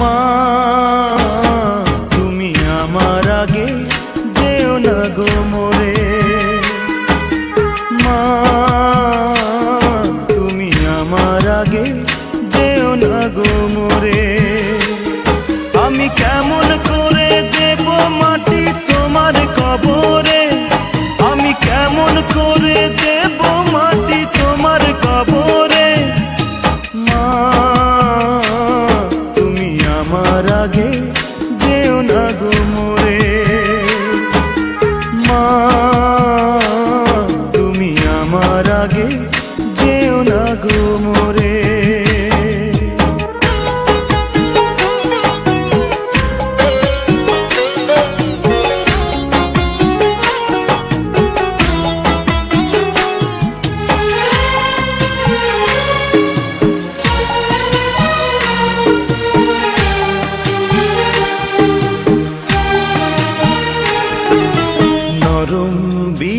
মা মা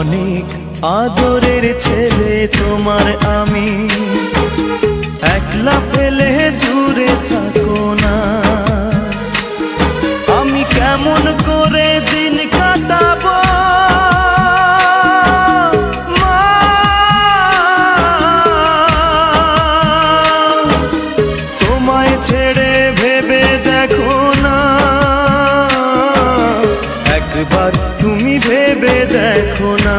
অনেক আদরের ছেলে তোমার আমি। একলা ফেলে দূরে ভেবে দেখো না।